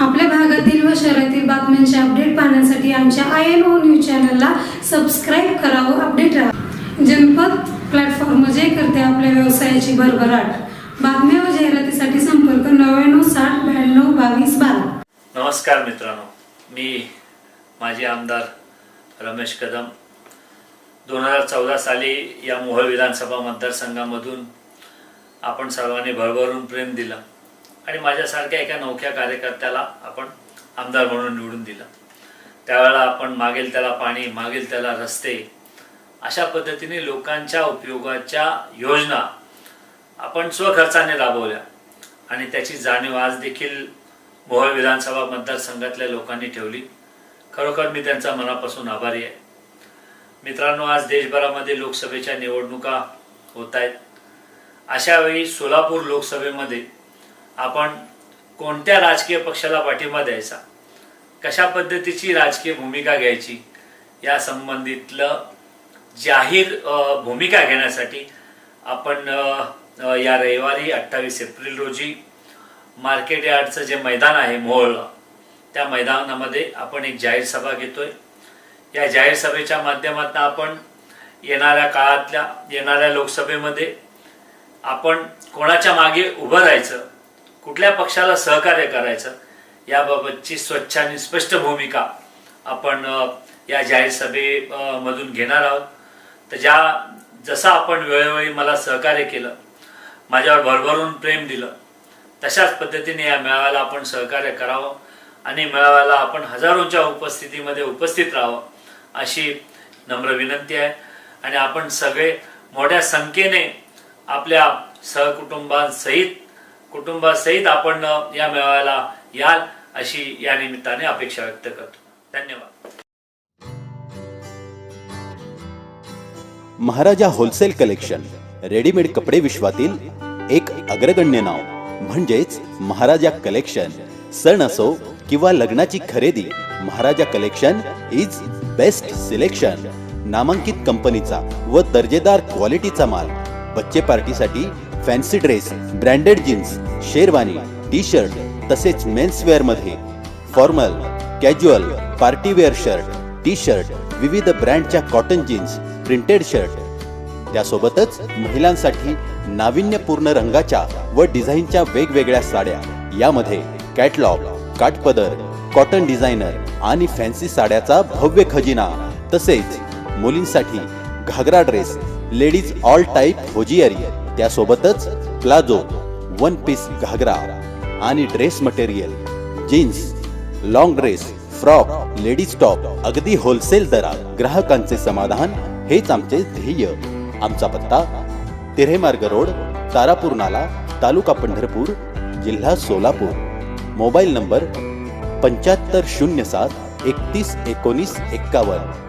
आपल्या भागातील व शहरातील बातम्यांचे अपडेट पाहण्यासाठी आमच्या आय एन ओ न्यूज चॅनलला सबस्क्राईब करा व अपडेट राहा. जनपद प्लॅटफॉर्म जे करते आपल्या व्यवसायाची भरभराट. बातम्या व जाहिरातीसाठी संपर्क नव्याण्णव साठ ब्याण्णव बावीस बारा. नमस्कार मित्रांनो. मी माजी आमदार रमेश कदम. दोन हजार चौदा साली या मोहोळ विधानसभा मतदारसंघामधून आपण सर्वांनी भरभरून प्रेम दिलं. आणि माझ्यासारख्या एका नवख्या कार्यकर्त्याला आपण आमदार म्हणून निवडून दिलं. त्यावेळेला आपण मागेल त्याला पाणी मागेल त्याला रस्ते अशा पद्धतीने लोकांच्या उपयोगाच्या योजना आपण स्वखर्चाने राबवल्या. आणि त्याची जाणीव आज देखील मोहोळ विधानसभा मतदारसंघातल्या लोकांनी ठेवली. खरोखर मी त्यांचा मनापासून आभारी आहे. मित्रांनो आज देशभरामध्ये लोकसभेच्या निवडणुका होत आहेत. अशावेळी सोलापूर लोकसभेमध्ये आपण कोणत्या राजकीय पक्षाला पाठिंबा द्यायचा? कशा पद्धतीची राजकीय भूमिका घ्यायची? या संबंधितलं जाहीर भूमिका घेण्यासाठी आपण या रविवारी अठ्ठावीस एप्रिल रोजी मार्केट यार्डचं जे मैदान आहे मोहोळला त्या मैदानामध्ये आपण एक जाहीर सभा घेतोय. या जाहीर सभेच्या माध्यमातून आपण येणाऱ्या काळातल्या येणाऱ्या लोकसभेमध्ये आपण कोणाच्या मागे उभं राहायचं? कुठल्या पक्षाला सहकार्य करायचं याबाबतची स्वच्छ आणि स्पष्ट भूमिका आपण या जाहीर सभेमधून घेणार आहोत. तर ज्या जसं आपण वेळोवेळी मला सहकार्य केलं माझ्यावर भरभरून प्रेम दिलं तशाच पद्धतीने या मेळाव्याला आपण सहकार्य करावं आणि मेळाव्याला आपण हजारोंच्या उपस्थितीमध्ये उपस्थित राहावं अशी नम्र विनंती आहे. आणि आपण सगळे मोठ्या संख्येने आपल्या सहकुटुंबांसहित कुटुंबासहित आपण या मेळाव्याला याल अशी या निमित्ताने अपेक्षा व्यक्त करतो. धन्यवाद. महाराजा होलसेल कलेक्शन रेडीमेड कपडे विश्वातील एक अग्रगण्य नाव. म्हणजेच महाराजा कलेक्शन. सण असो किंवा लग्नाची खरेदी Maharaja collection is best selection. नामांकित कंपनीचा व दर्जेदार क्वालिटीचा माल बच्चे पार्टीसाठी fancy dress branded jeans sherwani T shirt तसेच मेन्सवेअरमध्ये formal casual partywear shirt T shirt विविध ब्रँडच्या कॉटन जीन्स प्रिंटेड शर्ट. त्यासोबतच महिलांसाठी नाविन्यपूर्ण रंगाच्या व डिझाईनच्या वेगवेगळ्या साड्या. यामध्ये कॅटलॉग काटपदर कॉटन डिझायनर आणि फॅन्सी साड्याचा भव्य खजिना तसेच मुलींसाठी ghagra dress ladies all type hosiery त्यासोबतच प्लाझो वन पीस घागरा आणि dress material jeans long dress frock ladies top अगदी होलसेल दरात ग्राहकांचे समाधान हेच आमचे ध्येय. आमचा पत्ता तिरेमार्ग रोड तारापूर नाला तालुका पंढरपूर जिल्हा सोलापूर. मोबाईल नंबर पंच्याहत्तर शून्य सात एकतीस एकोणीस एक्कावन्न.